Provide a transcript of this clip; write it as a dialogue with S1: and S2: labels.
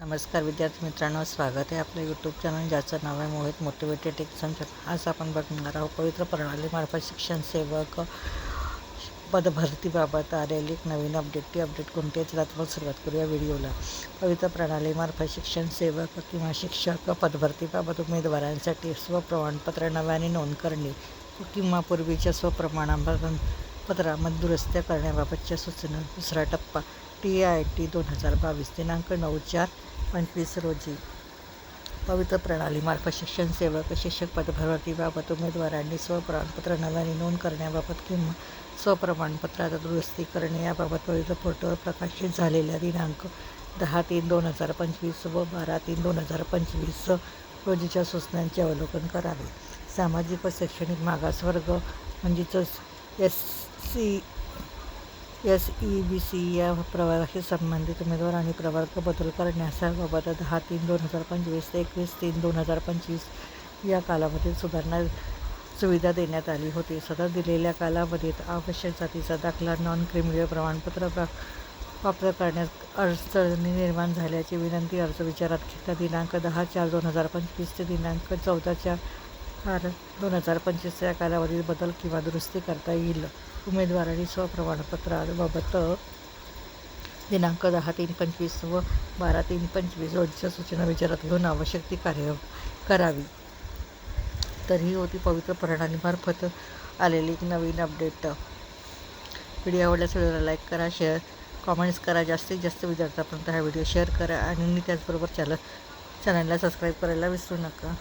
S1: नमस्कार विद्यार्थी मित्रांनो स्वागत आहे आपल्या यूट्यूब चॅनल ज्याचं नाव आहे मोहित मोटिवेटेड एक्झामचं आज आपण बघणार आहोत पवित्र प्रणालीमार्फत शिक्षण सेवक पदभरतीबाबत आलेली एक नवीन अपडेट ती अपडेट कोणती आहे त्याला आपण सुरुवात करूया व्हिडिओला. पवित्र प्रणालीमार्फत शिक्षण सेवक किंवा शिक्षक पदभरतीबाबत उमेदवारांसाठी स्वप्रमाणपत्र नव्याने नोंद करणे किंवा पूर्वीच्या स्वप्रमाणपत्र पत्रामध्ये दुरुस्त्या करण्याबाबतच्या सूचना. दुसरा टप्पा टी आय टी दोन हजार बावीस दिनांक नऊ चार पंचवीस रोजी पवित्र प्रणालीमार्फत शिक्षण सेवक शिक्षक पदभरतीबाबत उमेदवारांनी स्वप्रमाणपत्र नव्याने नोंद करण्याबाबत किंवा स्वप्रमाणपत्रात दुरुस्ती करणे याबाबत पवित्र पोर्टलवर प्रकाशित झालेल्या दिनांक दहा तीन दोन हजार पंचवीस व बारा तीन दोन हजार पंचवीस रोजीच्या सूचनांचे अवलोकन करावे. सामाजिक व शैक्षणिक मागासवर्ग म्हणजेच S C S E B C या प्रवाराशी संबंधित उमेदवार आणि प्रवर्ग बदल करण्याबाबत दहा तीन दोन हजार पंचवीस ते एकवीस तीन दोन हजार पंचवीस या कालावधीत सुधारणा सुविधा देण्यात आली होती. सदर दिलेल्या कालावधीत आवश्यक जातीचा दाखला नॉन क्रिमिनल प्रमाणपत्र प्राप्त करण्यास अडचणी निर्माण झाल्याची विनंती अर्ज विचारात घेता दिनांक दहा चार दोन हजार पंचवीस ते दिनांक चौदा चार दोन हजार पंचवीस या कालावधीत बदल किंवा दुरुस्ती करता येईल. उमेदवारांनी स्वप्रमाणपत्राबाबत दिनांक दहा तीन पंचवीस व बारा तीन पंचवीस रोजच्या सूचना विचारात घेऊन आवश्यक ती कार्य करावी. तर ही होती पवित्र प्रणालीमार्फत आलेली एक नवीन अपडेट. व्हिडिओ आवडल्यास व्हिडिओला लाईक करा शेअर कॉमेंट्स करा. जास्तीत जास्त विद्यार्थ्यांपर्यंत हा व्हिडिओ शेअर करा आणि त्याचबरोबर चॅनल चॅनलला सबस्क्राईब करायला विसरू नका.